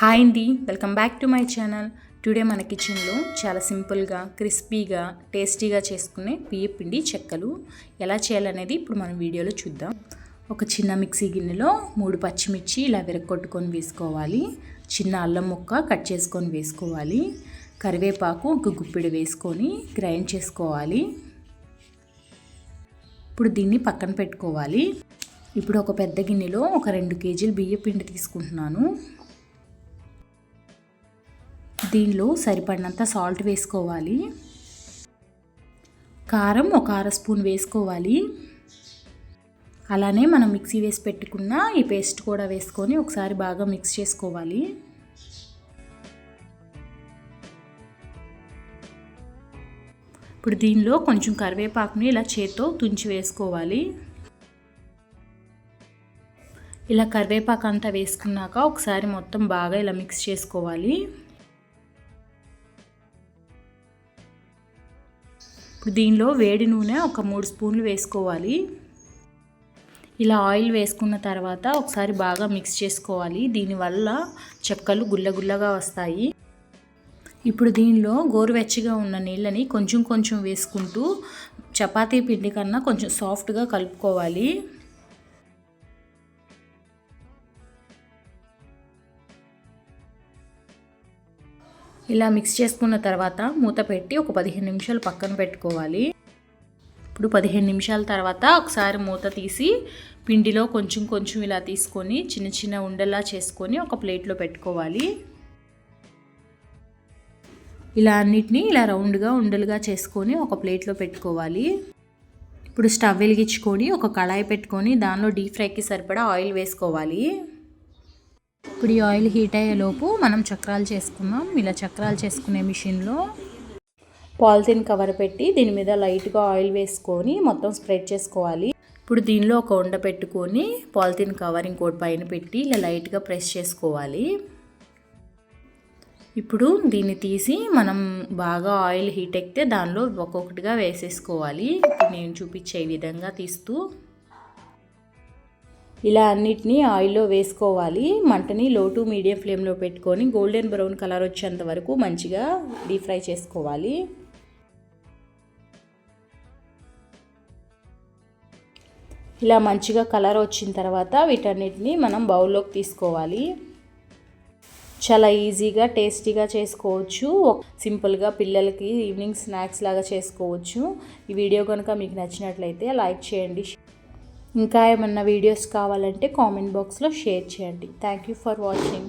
Hi అండి welcome back to my channel. Today మన కిచెన్లో చాలా సింపుల్గా క్రిస్పీగా టేస్టీగా చేసుకునే బియ్య పిండి చెక్కలు ఎలా చేయాలనేది ఇప్పుడు మనం వీడియోలో చూద్దాం. ఒక చిన్న మిక్సీ గిన్నెలో మూడు పచ్చిమిర్చి ఇలా విరగొట్టుకొని వేసుకోవాలి. చిన్న అల్లం ముక్క కట్ చేసుకొని వేసుకోవాలి. కరివేపాకు ఒక గుప్పిడి వేసుకొని గ్రైండ్ చేసుకోవాలి. ఇప్పుడు దీన్ని పక్కన పెట్టుకోవాలి. ఇప్పుడు ఒక పెద్ద గిన్నెలో ఒక రెండు కేజీలు బియ్య పిండి తీసుకుంటున్నాను. దీనిలో సరిపడినంత సాల్ట్ వేసుకోవాలి. కారం ఒక అర స్పూన్ వేసుకోవాలి. అలానే మనం మిక్సీ వేసి పెట్టుకున్న ఈ పేస్ట్ కూడా వేసుకొని ఒకసారి బాగా మిక్స్ చేసుకోవాలి. ఇప్పుడు దీనిలో కొంచెం కరివేపాకుని ఇలా చేత్తో తుంచి వేసుకోవాలి. ఇలా కరివేపాకు అంతా వేసుకున్నాక ఒకసారి మొత్తం బాగా ఇలా మిక్స్ చేసుకోవాలి. దీనిలో వేడి నూనె ఒక మూడు స్పూన్లు వేసుకోవాలి. ఇలా ఆయిల్ వేసుకున్న తర్వాత ఒకసారి బాగా మిక్స్ చేసుకోవాలి. దీనివల్ల చెక్కలు గుల్లగుల్లగా వస్తాయి. ఇప్పుడు దీనిలో గోరువెచ్చగా ఉన్న నీళ్ళని కొంచెం కొంచెం వేసుకుంటూ చపాతీ పిండి కన్నా కొంచెం సాఫ్ట్గా కలుపుకోవాలి. ఇలా మిక్స్ చేసుకున్న తర్వాత మూత పెట్టి ఒక పదిహేను నిమిషాలు పక్కన పెట్టుకోవాలి. ఇప్పుడు పదిహేను నిమిషాల తర్వాత ఒకసారి మూత తీసి పిండిలో కొంచెం కొంచెం ఇలా తీసుకొని చిన్న చిన్న ఉండలా చేసుకొని ఒక ప్లేట్లో పెట్టుకోవాలి. ఇలా అన్నిటినీ ఇలా రౌండ్గా ఉండలుగా చేసుకొని ఒక ప్లేట్లో పెట్టుకోవాలి. ఇప్పుడు స్టవ్ వెలిగించుకొని ఒక కళాయి పెట్టుకొని దానిలో డీప్ ఫ్రైకి సరిపడా ఆయిల్ వేసుకోవాలి. ఇప్పుడు ఈ ఆయిల్ హీట్ అయ్యేలోపు మనం చక్రాలు చేసుకున్నాం ఇలా చక్రాలు చేసుకునే మిషన్లో పాలిథిన్ కవర్ పెట్టి దీని మీద లైట్గా ఆయిల్ వేసుకొని మొత్తం స్ప్రెడ్ చేసుకోవాలి. ఇప్పుడు దీనిలో ఒక ఉండ పెట్టుకొని పాలిథిన్ కవర్ ఇంకోటి పైన పెట్టి ఇలా లైట్గా ప్రెస్ చేసుకోవాలి. ఇప్పుడు దీన్ని తీసి మనం బాగా ఆయిల్ హీట్ ఎక్కితే దానిలో ఒక్కొక్కటిగా వేసేసుకోవాలి. ఇప్పుడు నేను చూపించే విధంగా తీస్తూ ఇలా అన్నిటినీ ఆయిల్లో వేసుకోవాలి. మంటని లో టు మీడియం ఫ్లేమ్లో పెట్టుకొని గోల్డెన్ బ్రౌన్ కలర్ వచ్చేంత వరకు మంచిగా డీప్ ఫ్రై చేసుకోవాలి. ఇలా మంచిగా కలర్ వచ్చిన తర్వాత వీటన్నిటిని మనం బౌల్లోకి తీసుకోవాలి. చాలా ఈజీగా టేస్టీగా చేసుకోవచ్చు. సింపుల్గా పిల్లలకి ఈవినింగ్ స్నాక్స్ లాగా చేసుకోవచ్చు. ఈ వీడియో కనుక మీకు నచ్చినట్లయితే లైక్ చేయండి ఇంకా ఏమన్నా వీడియోస్ కావాలంటే కామెంట్ బాక్స్లో షేర్ చేయండి. Thank you for watching